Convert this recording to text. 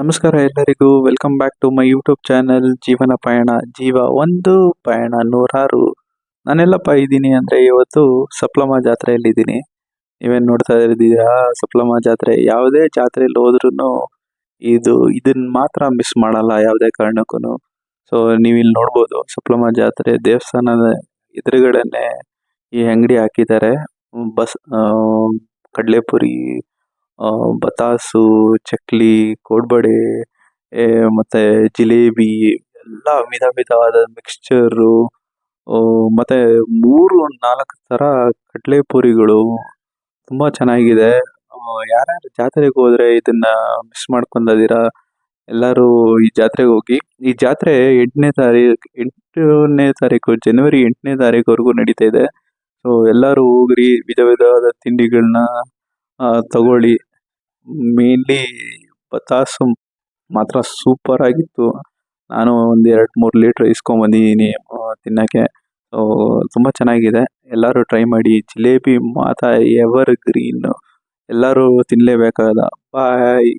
ನಮಸ್ಕಾರ ಎಲ್ಲರಿಗೂ. Welcome back to my YouTube channel Jeevana Payana, ಜೀವ ಒಂದು, ಪಯಣ ನೂರಾರು. ನಾನೆಲ್ಲಪ್ಪ ಇದ್ದೀನಿ ಅಂದರೆ ಇವತ್ತು ಸಪ್ಲಮ ಜಾತ್ರೆಯಲ್ಲಿದ್ದೀನಿ. ನೀವೇನು ನೋಡ್ತಾ ಇದ್ದೀರಾ? ಸಪ್ಲಮ ಜಾತ್ರೆ ಯಾವುದೇ ಜಾತ್ರೆಯಲ್ಲಿ ಹೋದ್ರೂ ಇದು ಇದನ್ನ ಮಾತ್ರ ಮಿಸ್ ಮಾಡಲ್ಲ ಯಾವುದೇ ಕಾರಣಕ್ಕೂ ಸೊ ನೀವು ಇಲ್ಲಿ ನೋಡ್ಬೋದು, ಸಪ್ಲಮ ಜಾತ್ರೆ ದೇವಸ್ಥಾನದ ಎದುರುಗಡೆನೆ ಈ ಅಂಗಡಿ ಹಾಕಿದ್ದಾರೆ. ಬಸ್ ಕಡಲೆಪುರಿ ಬತಾಸು, ಚಕ್ಲಿ ಕೋಡ್ಬಳೆ ಮತ್ತೆ ಜಿಲೇಬಿ, ಎಲ್ಲ ವಿಧ ವಿಧವಾದ ಮಿಕ್ಸ್ಚರು ಮತ್ತೆ ಮೂರು, ನಾಲ್ಕು ತರ ಕಡ್ಲೆಪುರಿಗಳು ತುಂಬಾ ಚೆನ್ನಾಗಿದೆ. ಯಾರ್ಯಾರು ಜಾತ್ರೆಗೆ ಹೋದ್ರೆ ಇದನ್ನ ಮಿಸ್ ಮಾಡ್ಕೊಂಡದಿರಾ? ಎಲ್ಲರೂ ಈ ಜಾತ್ರೆಗೆ ಹೋಗಿ, ಈ ಜಾತ್ರೆ ಎಂಟನೇ ತಾರೀಕು ಎಂಟನೇ ತಾರೀಕು ಜನವರಿ ಎಂಟನೇ ತಾರೀಕುವರೆಗೂ ನಡೀತಾ ಇದೆ. ಸೊ ಎಲ್ಲರೂ ಹೋಗ್ರಿ, ವಿಧ ವಿಧವಾದ ತಿಂಡಿಗಳನ್ನ ತಗೊಳ್ಳಿ. ಮೇನ್ಲಿ ಬತಾಸು ಮಾತ್ರ ಸೂಪರ್ ಆಗಿತ್ತು. ನಾನು ಒಂದ್ ಎರಡ್ ಮೂರ್ ಲೀಟರ್ ಇಸ್ಕೊಂಡ್ ಬಂದಿದ್ದೀನಿ ತಿನ್ನಕ್ಕೆ. ಸೊ ತುಂಬಾ ಚೆನ್ನಾಗಿದೆ. ಎಲ್ಲರೂ ಟ್ರೈ ಮಾಡಿ. ಜಿಲೇಬಿ ಮಾತ್ರ ಎವರ್ ಗ್ರೀನ್ ಎಲ್ಲರೂ ತಿನ್ಲೇಬೇಕಾದ. ಬಾಯ್